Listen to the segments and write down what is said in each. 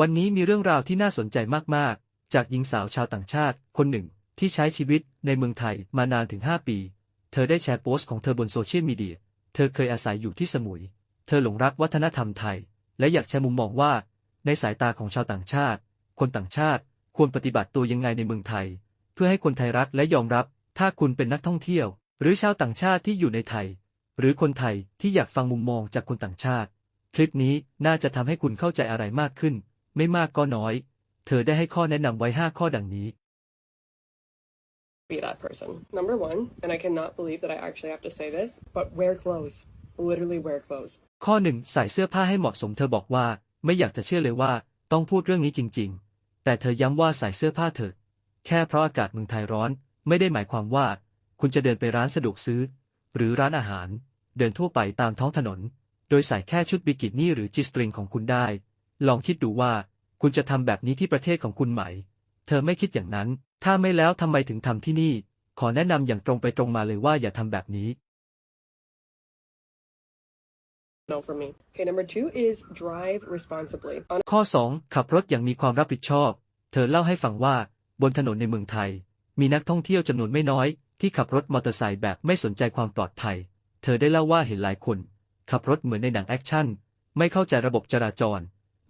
วันนี้มีเรื่องราวที่น่าสนใจมาก ๆ จากหญิงสาวชาวต่างชาติ คนหนึ่งที่ใช้ชีวิตในเมืองไทยมานานถึง 5 ปี เธอได้แชร์โพสต์ของเธอบนโซเชียลมีเดีย เธอเคยอาศัยอยู่ที่สมุย เธอหลงรักวัฒนธรรมไทย และอยากแชร์มุมมองว่า ในสายตาของชาวต่างชาติ คนต่างชาติควรปฏิบัติตัวยังไงในเมืองไทย เพื่อให้คนไทยรักและยอมรับ ถ้าคุณเป็นนักท่องเที่ยว หรือชาวต่างชาติที่อยู่ในไทย หรือคนไทยที่อยากฟังมุมมองจากคนต่างชาติ คลิปนี้น่าจะทำให้คุณเข้าใจอะไรมากขึ้น ไม่มากก็น้อย เธอได้ให้ข้อแนะนำไว้5ข้อดังนี้ be that person. Number one, and I cannot believe that I actually have to say this, but wear clothes. Literally wear clothes. ข้อหนึ่งใส่เสื้อผ้าให้เหมาะสมเธอบอกว่า ไม่อยากจะเชื่อเลยว่า ต้องพูดเรื่องนี้จริง ๆ แต่เธอย้ำว่าใส่เสื้อผ้าเถอะแค่เพราะอากาศเมืองไทยร้อน ไม่ได้หมายความว่า คุณจะเดินไปร้านสะดวกซื้อ หรือร้านอาหาร เดินทั่วไปตามท้องถนน โดยใส่แค่ชุดบิกินี่หรือจีสตริงของคุณได้ ลองคิดดูว่า คุณจะทำแบบนี้ที่ประเทศของคุณไหม เธอไม่คิดอย่างนั้น ถ้าไม่แล้วทำไมถึงทำที่นี่ ขอแนะนำอย่างตรงไปตรงมาเลยว่าอย่าทำแบบนี้ No, for me. Okay, number two is drive responsibly. On ข้อ 2 ขับรถอย่างมีความรับผิดชอบ เธอเล่าให้ฟังว่า บนถนนในเมืองไทย มีนักท่องเที่ยวจำนวนไม่น้อย ที่ขับรถมอเตอร์ไซค์แบบไม่สนใจความปลอดภัย เธอได้เล่าว่าเห็นหลายคน ขับรถเหมือนในหนังแอคชั่น ไม่เข้าใจระบบจราจร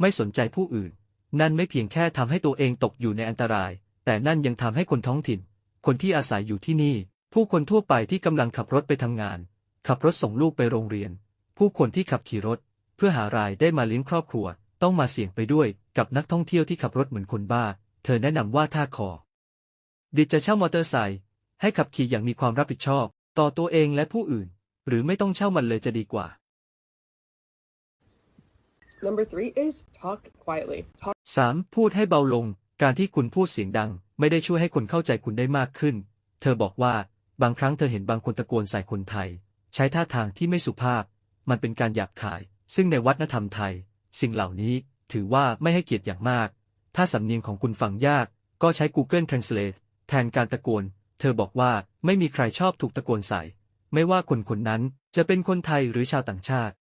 ไม่สนใจผู้อื่น นั่นไม่เพียงแค่ทำให้ตัวเองตกอยู่ในอันตราย แต่นั่นยังทำให้คนท้องถิ่น คนที่อาศัยอยู่ที่นี่ ผู้คนทั่วไปที่กำลังขับรถไปทำงาน ขับรถส่งลูกไปโรงเรียน ผู้คนที่ขับขี่รถ เพื่อหารายได้มาเลี้ยงครอบครัว ต้องมาเสี่ยงไปด้วยกับนักท่องเที่ยวที่ขับรถเหมือนคนบ้า เธอแนะนำว่าถ้าขอดิจะเช่ามอเตอร์ไซค์ให้ขับขี่อย่างมีความรับผิดชอบ ต่อตัวเองและผู้อื่น หรือไม่ต้องเช่ามันเลยจะดีกว่า number three is talk quietly. Talk 3. พูดให้เบาลง การที่คุณพูดเสียงดัง ไม่ได้ช่วยให้คนเข้าใจคุณได้มากขึ้น เธอบอกว่า บางครั้งเธอเห็นบางคนตะโกนใส่คนไทย ใช้ท่าทางที่ไม่สุภาพ มันเป็นการหยาบคาย ซึ่งในวัฒนธรรมไทย สิ่งเหล่านี้ถือว่าไม่ให้เกียรติอย่างมาก ถ้าสำเนียงของคุณฟังยาก ก็ใช้ Google Translate แทนการตะโกน เธอบอกว่าไม่มีใครชอบถูกตะโกนใส่ ไม่ว่าคนคนนั้นจะเป็นคนไทยหรือชาวต่างชาติ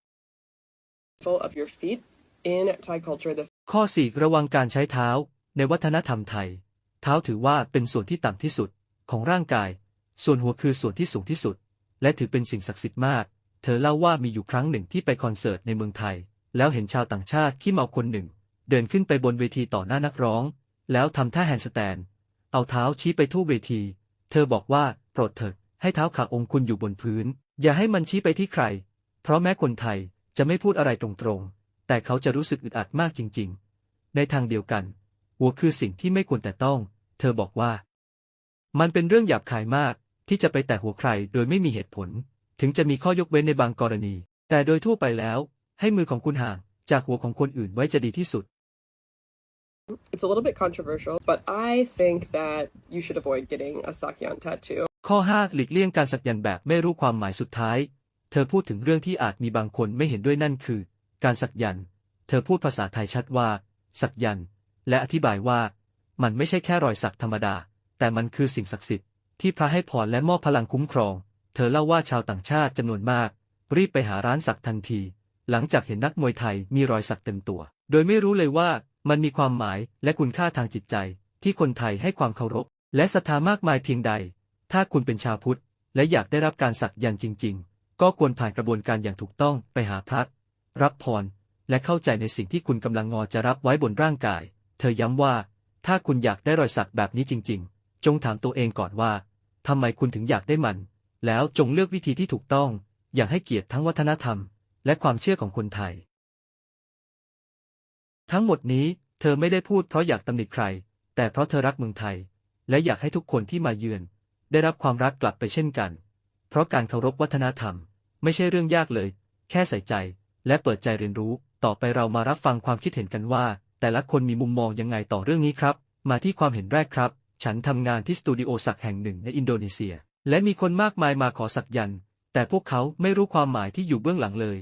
full of your feet. In Thai culture, the ข้อ4ระวังการใช้เท้า ในวัฒนธรรมไทย เท้าถือว่าเป็นส่วนที่ต่ำที่สุดของร่างกาย ส่วนหัวคือส่วนที่สูงที่สุด และถือเป็นสิ่งศักดิ์สิทธิ์มาก เธอเล่าว่ามีอยู่ครั้งหนึ่งที่ไปคอนเสิร์ตในเมืองไทย แล้วเห็นชาวต่างชาติขี้เมาคนหนึ่ง เดินขึ้นไปบนเวทีต่อหน้านักร้อง แล้วทำท่าแฮนด์สแตน เอาเท้าชี้ไปทั่วเวที เธอบอกว่าโปรดเถิดให้เท้าขาองค์คุณอยู่บนพื้น อย่าให้มันชี้ไปที่ใคร เพราะแม้คนไทยจะไม่พูดอะไรตรงๆ แต่เขาจะรู้สึกอึดอัดมากจริง ๆ ในทางเดียวกัน หัวคือสิ่งที่ไม่ควรแต่ต้อง เธอบอกว่า มันเป็นเรื่องหยาบคายมากที่จะไปแตะหัวใครโดยไม่มีเหตุผล ถึงจะมีข้อยกเว้นในบางกรณี แต่โดยทั่วไปแล้ว ให้มือของคุณห่างจากหัวของคนอื่นไว้จะดีที่สุด it's a little bit controversial, but I think that you should avoid getting a sakyan tattoo. ข้อ5หลีกเลี่ยงการสักยันต์แบบไม่รู้ความหมายสุดท้าย เธอพูดถึงเรื่องที่อาจมีบางคนไม่เห็นด้วยนั่นคือ การสักยันเธอพูดภาษาไทยชัดว่า สักยันและอธิบายว่า มันไม่ใช่แค่รอยสักธรรมดา แต่มันคือสิ่งศักดิ์สิทธิ์ที่พระให้พรและมอบพลังคุ้มครอง เธอเล่าว่าชาวต่างชาติจำนวนมาก รีบไปหาร้านสักทันที หลังจากเห็นนักมวยไทยมีรอยสักเต็มตัว โดยไม่รู้เลยว่ามันมีความหมายและคุณค่าทางจิตใจ ที่คนไทยให้ความเคารพ และศรัทธามากมายเพียงใด ถ้าคุณเป็นชาวพุทธ และอยากได้รับการสักยันจริง ๆ ก็ควรผ่านกระบวนการอย่างถูกต้องไปหาพระ รับพร และเข้าใจในสิ่งที่คุณกำลังงอจะรับไว้บนร่างกาย เธอย้ำว่า ถ้าคุณอยากได้รอยสักแบบนี้จริง ๆ จงถามตัวเองก่อนว่าทำไมคุณถึงอยากได้มัน แล้วจงเลือกวิธีที่ถูกต้อง อย่างให้เกียรติทั้งวัฒนธรรม และความเชื่อของคนไทย ทั้งหมดนี้เธอไม่ได้พูดเพราะอยากตำหนิใคร แต่เพราะเธอรักเมืองไทย และอยากให้ทุกคนที่มาเยือน ได้รับความรักกลับไปเช่นกัน เพราะการเคารพวัฒนธรรม ไม่ใช่เรื่องยากเลย แค่ใส่ใจ และเปิดใจเรียนรู้ ต่อไปเรามารับฟังความคิดเห็นกันว่า แต่ละคนมีมุมมองยังไงต่อเรื่องนี้ครับ มาที่ความเห็นแรกครับ ฉันทำงานที่สตูดิโอสักแห่งหนึ่งในอินโดนีเซีย และมีคนมากมายมาขอสักยัน แต่พวกเขาไม่รู้ความหมายที่อยู่เบื้องหลังเลย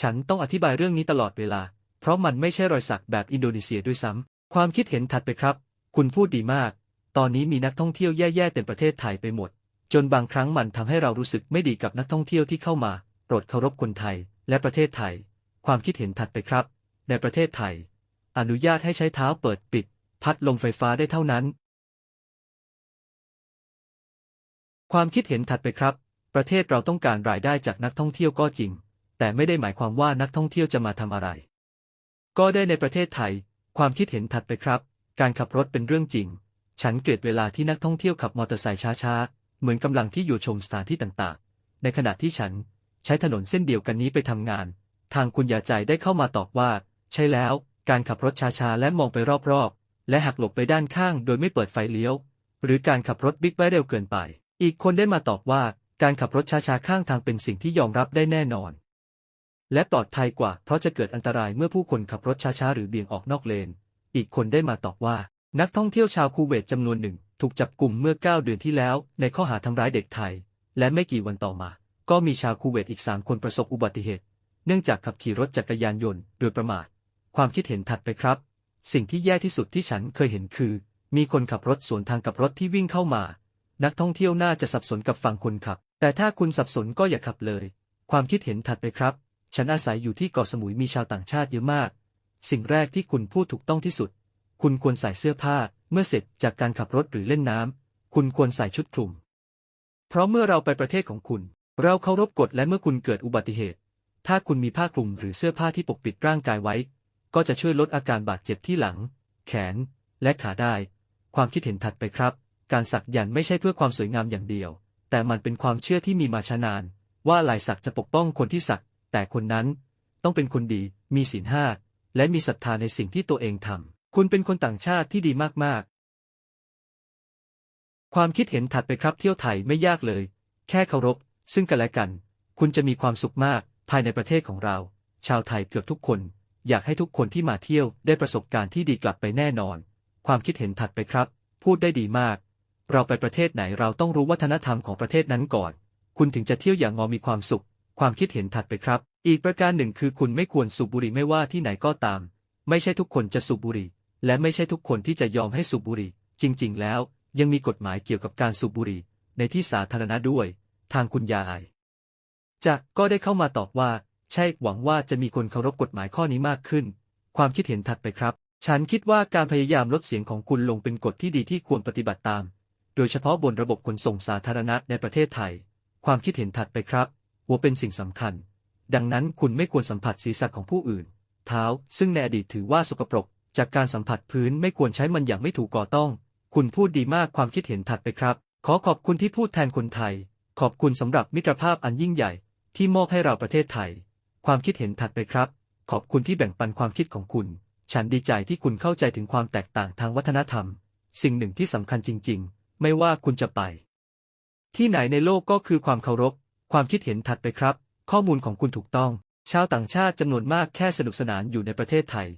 ฉันต้องอธิบายเรื่องนี้ตลอดเวลา เพราะมันไม่ใช่รอยสักแบบอินโดนีเซียด้วยซ้ำความคิดเห็นถัดไปครับ คุณพูดดีมาก ตอนนี้มีนักท่องเที่ยวแย่ๆเต็มประเทศไทยไปหมด จนบางครั้งมันทำให้เรารู้สึกไม่ดีกับนักท่องเที่ยวที่เข้ามา โปรดเคารพคนไทย และประเทศไทย ความคิดเห็นถัดไปครับ ในประเทศไทย อนุญาตให้ใช้เท้าเปิดปิด พัดลมไฟฟ้าได้เท่านั้น ความคิดเห็นถัดไปครับ ประเทศเราต้องการรายได้จากนักท่องเที่ยวก็จริง แต่ไม่ได้หมายความว่านักท่องเที่ยวจะมาทำอะไร ก็ได้ในประเทศไทย ความคิดเห็นถัดไปครับ การขับรถเป็นเรื่องจริง ฉันเกลียดเวลาที่นักท่องเที่ยวขับมอเตอร์ไซค์ช้าๆ เหมือนกำลังที่อยู่ชมสถานที่ต่างๆ ในขณะที่ฉัน ใช้ถนนเส้นเดียวกันนี้ไปทำงาน ทางคุณยาใจได้เข้ามาตอบว่า ใช่แล้ว การขับรถช้าๆและมองไปรอบๆ และหักหลบไปด้านข้างโดยไม่เปิดไฟเลี้ยว หรือการขับรถบิ๊กไบค์เร็วเกินไป อีกคนได้มาตอบว่า การขับรถช้าๆข้างทางเป็นสิ่งที่ยอมรับได้แน่นอน และปลอดภัยกว่า เพราะจะเกิดอันตรายเมื่อผู้คนขับรถช้าๆหรือเบี่ยงออกนอกเลน อีกคนได้มาตอบว่า นักท่องเที่ยวชาวคูเวตจำนวนหนึ่งถูกจับกลุ่มเมื่อ 9 เดือนที่แล้ว ในข้อหาทำร้ายเด็กไทย และไม่กี่วันต่อมา ก็มีชาวคูเวตอีก3คนประสบอุบัติเหตุ เนื่องจากขับขี่รถจักรยานยนต์โดยประมาท ความคิดเห็นถัดไปครับ สิ่งที่แย่ที่สุดที่ฉันเคยเห็นคือ มีคนขับรถสวนทางกับรถที่วิ่งเข้ามา นักท่องเที่ยวน่าจะสับสนกับฝั่งคนขับ แต่ถ้าคุณสับสนก็อย่าขับเลย ความคิดเห็นถัดไปครับ ฉันอาศัยอยู่ที่เกาะสมุยมีชาวต่างชาติเยอะมาก สิ่งแรกที่คุณพูดถูกต้องที่สุด คุณควรใส่เสื้อผ้า เมื่อเสร็จจากการขับรถหรือเล่นน้ำคุณควรใส่ชุดคลุม เพราะเมื่อเราไปประเทศของคุณ เราเคารพกฎและเมื่อคุณเกิดอุบัติเหตุ ถ้าคุณมีผ้าคลุมหรือเสื้อผ้าที่ปกปิดร่างกายไว้ ก็จะช่วยลดอาการบาดเจ็บที่หลัง แขน และขาได้ ความคิดเห็นถัดไปครับ การสักยันต์ไม่ใช่เพื่อความสวยงามอย่างเดียว แต่มันเป็นความเชื่อที่มีมาช้านาน ว่าลายสักจะปกป้องคนที่สัก แต่คนนั้น ต้องเป็นคนดี มีศีลห้า และมีศรัทธาในสิ่งที่ตัวเองทำ คุณเป็นคนต่างชาติที่ดีมากๆ ความคิดเห็นถัดไปครับเที่ยวไทยไม่ยากเลย แค่เคารพ ซึ่งกันและกัน คุณจะมีความสุขมากภายในประเทศของเรา ชาวไทยเกือบทุกคน อยากให้ทุกคนที่มาเที่ยวได้ประสบการณ์ที่ดีกลับไปแน่นอน ความคิดเห็นถัดไปครับ พูดได้ดีมาก เราไปประเทศไหนเราต้องรู้วัฒนธรรมของประเทศนั้นก่อน คุณถึงจะเที่ยวอย่างงอมีความสุข ความคิดเห็นถัดไปครับ อีกประการหนึ่งคือคุณไม่ควรสูบบุหรี่ไม่ว่าที่ไหนก็ตาม ไม่ใช่ทุกคนจะสูบบุหรี่ และไม่ใช่ทุกคนที่จะยอมให้สูบบุหรี่ จริง ๆ แล้ว ยังมีกฎหมายเกี่ยวกับการสูบบุหรี่ในที่สาธารณะด้วย ทางคุณยายจากก็ได้เข้ามาตอบว่า ใช่หวังว่าจะมีคนเคารพกฎหมายข้อนี้มากขึ้น ความคิดเห็นถัดไปครับ ฉันคิดว่าการพยายามลดเสียงของคุณลงเป็นกฎที่ดีที่ควรปฏิบัติตาม โดยเฉพาะบนระบบขนส่งสาธารณะในประเทศไทย ความคิดเห็นถัดไปครับหัวเป็นสิ่งสำคัญ ดังนั้นคุณไม่ควรสัมผัสศีรษะของผู้อื่น เท้า ซึ่งในอดีตถือว่าสกปรก จากการสัมผัสพื้นไม่ควรใช้มันอย่างไม่ถูกก่อต้อง คุณพูดดีมากความคิดเห็นถัดไปครับ ขอขอบคุณที่พูดแทนคนไทย ขอบคุณสำหรับมิตรภาพอันยิ่งใหญ่ ที่มอบให้เราประเทศไทย ความคิดเห็นถัดไปครับ ขอบคุณที่แบ่งปันความคิดของคุณ ฉันดีใจที่คุณเข้าใจถึงความแตกต่างทางวัฒนธรรม สิ่งหนึ่งที่สำคัญจริง ๆ ไม่ว่าคุณจะไป ที่ไหนในโลกก็คือความเคารพ ความคิดเห็นถัดไปครับ ข้อมูลของคุณถูกต้อง ชาวต่างชาติจำนวนมากแค่สนุกสนานอยู่ในประเทศไทย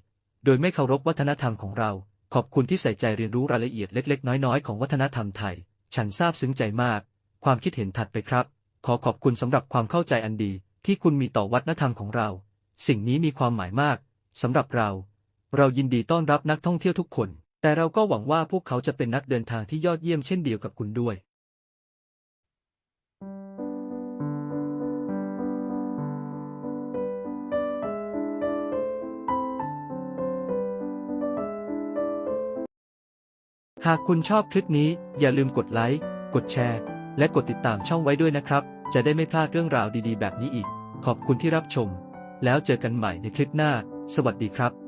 โดยไม่เคารพวัฒนธรรมของเรา ขอบคุณที่ใส่ใจเรียนรู้รายละเอียดเล็ก ๆ น้อยๆ ของวัฒนธรรมไทย ฉันซาบซึ้งใจมาก ความคิดเห็นถัดไปครับ ขอขอบคุณสำหรับความเข้าใจอันดีที่คุณมีต่อวัฒนธรรมของเรา สิ่งนี้มีความหมายมากสำหรับเรา เรายินดีต้อนรับนักท่องเที่ยวทุกคน แต่เราก็หวังว่าพวกเขาจะเป็นนักเดินทางที่ยอดเยี่ยมเช่นเดียวกับคุณด้วยหากคุณชอบคลิปนี้อย่าลืมกดไลค์ กดแชร์ และกดติดตามช่องไว้ด้วยนะครับ จะได้ไม่พลาดเรื่องราวดีๆ แบบนี้อีก ขอบคุณที่รับชม แล้วเจอกันใหม่ในคลิปหน้า สวัสดีครับ